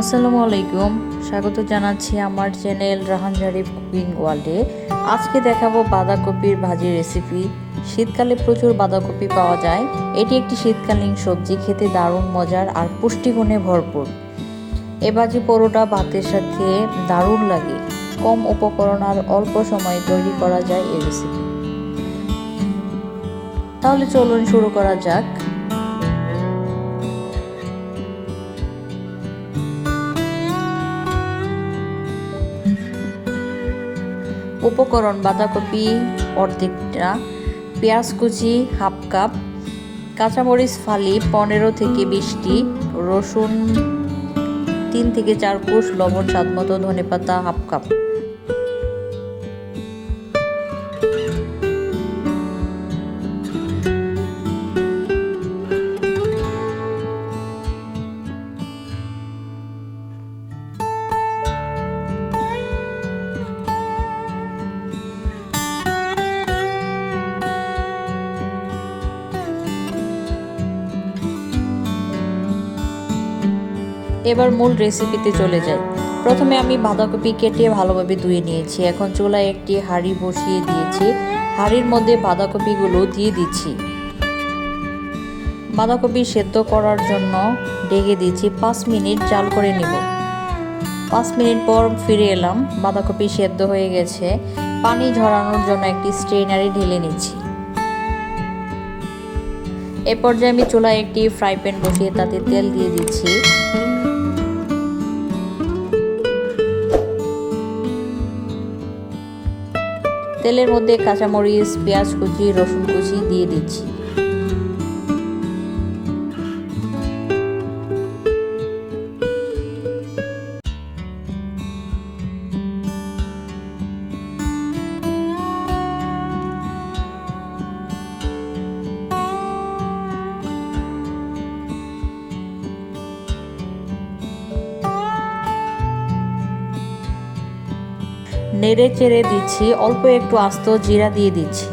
আসসালামু আলাইকুম। স্বাগত জানাচ্ছি আমার চ্যানেল রাহান জারিফ কুকিং ওয়ার্ল্ডে। আজকে দেখাবো বাঁধাকপির ভাজি রেসিপি শীতকালে প্রচুর বাঁধাকপি পাওয়া যায়। এটি একটি শীতকালীন সবজি, খেতে দারুণ মজার আর পুষ্টিগুণে ভরপুর। এ ভাজি পরোটা ভাতের সাথে দারুণ লাগে। কম উপকরণ আর অল্প সময়ে তৈরি করা যায় এই রেসিপি তাহলে চলুন শুরু করা যাক। উপকরণ, বাঁধাকপি, অর্ধেকটা, পেঁয়াজ কুচি, হাফ কাপ, কাঁচামরিচ ফালি, পনেরো থেকে বিশটি, রসুন তিন থেকে চার কোষ, লবণ স্বাদ মতো ধনে পাতা হাফ কাপ। এবার মূল রেসিপিতে চলে যাই। প্রথমে আমি বাঁধাকপি কেটে ভালোভাবে ধুয়ে নিয়েছি। এখন চুলায় একটি হাঁড়ি বসিয়ে দিয়েছি। হাঁড়ির মধ্যে বাঁধাকপিগুলো দিয়ে দিচ্ছি। বাঁধাকপি সেদ্ধ করার জন্য ডেকে দিচ্ছি পাঁচ মিনিট জাল করে নিব। পাঁচ মিনিট পর ফিরে এলাম। বাঁধাকপি সেদ্ধ হয়ে গেছে। পানি ঝরানোর জন্য একটি স্ট্রেনারে ঢেলে নিচ্ছি। এ পর্যায়ে আমি চুলায় একটি ফ্রাই প্যান বসিয়ে তাতে তেল দিয়ে দিচ্ছি। তেলের মধ্যে কাঁচামরিচ পেঁয়াজ কুচি রসুন কুচি দিয়ে দিচ্ছি। নেড়ে চেড়ে দিচ্ছি, অল্প একটু আস্ত জিরা দিয়ে দিচ্ছি।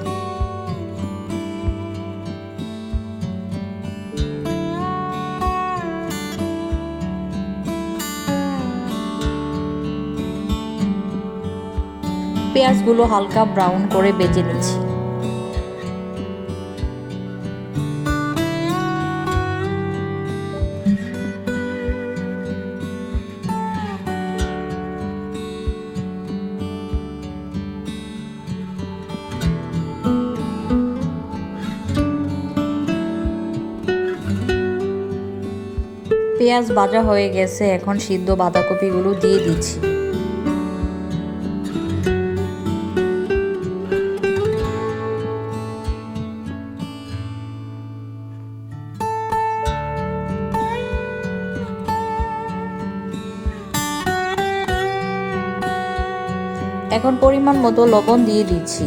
পেঁয়াজগুলো হালকা ব্রাউন করে বেজে নিচ্ছি। পেঁয়াজ ভাজা হয়ে গেছে, এখন সিদ্ধ বাঁধাকপিগুলো দিয়ে দিচ্ছি। এখন পরিমাণ মতো লবণ দিয়ে দিচ্ছি।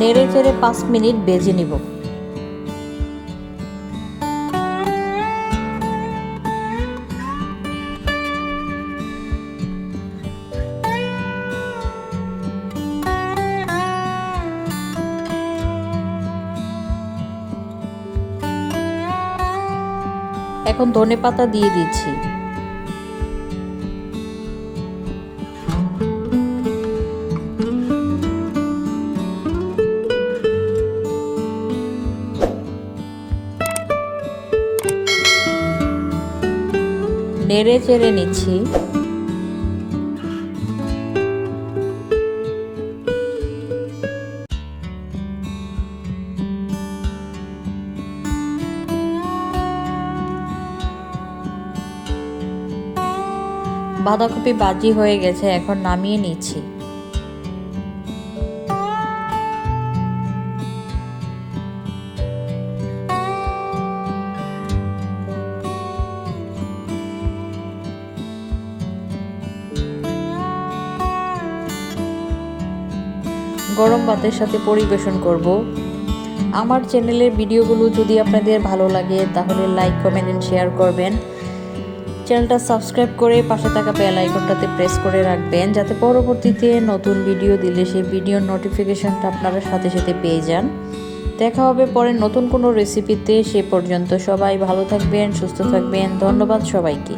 নেড়ে চেড়ে পাঁচ মিনিট বেজে নিব। এখন ধনে পাতা দিয়ে দিচ্ছি। নেড়ে চেড়ে নিচ্ছি। বাঁধাকপি বাজি হয়ে গেছে, এখন নামিয়ে নিচ্ছি। গরম ভাতের সাথে পরিবেশন করব। আমার চ্যানেলের ভিডিওগুলো যদি আপনাদের ভালো লাগে, তাহলে লাইক কমেন্ট শেয়ার করবেন। চ্যানেলটা সাবস্ক্রাইব করে পাশে থাকা বেল আইকনটাতে প্রেস করে রাখবেন, যাতে পরবর্তীতে নতুন ভিডিও দিলে সেই ভিডিওর নোটিফিকেশনটা আপনারা সাথে সাথে পেয়ে যান। দেখা হবে পরে নতুন কোনো রেসিপিতে সে পর্যন্ত সবাই ভালো থাকবেন, সুস্থ থাকবেন, ধন্যবাদ সবাইকে।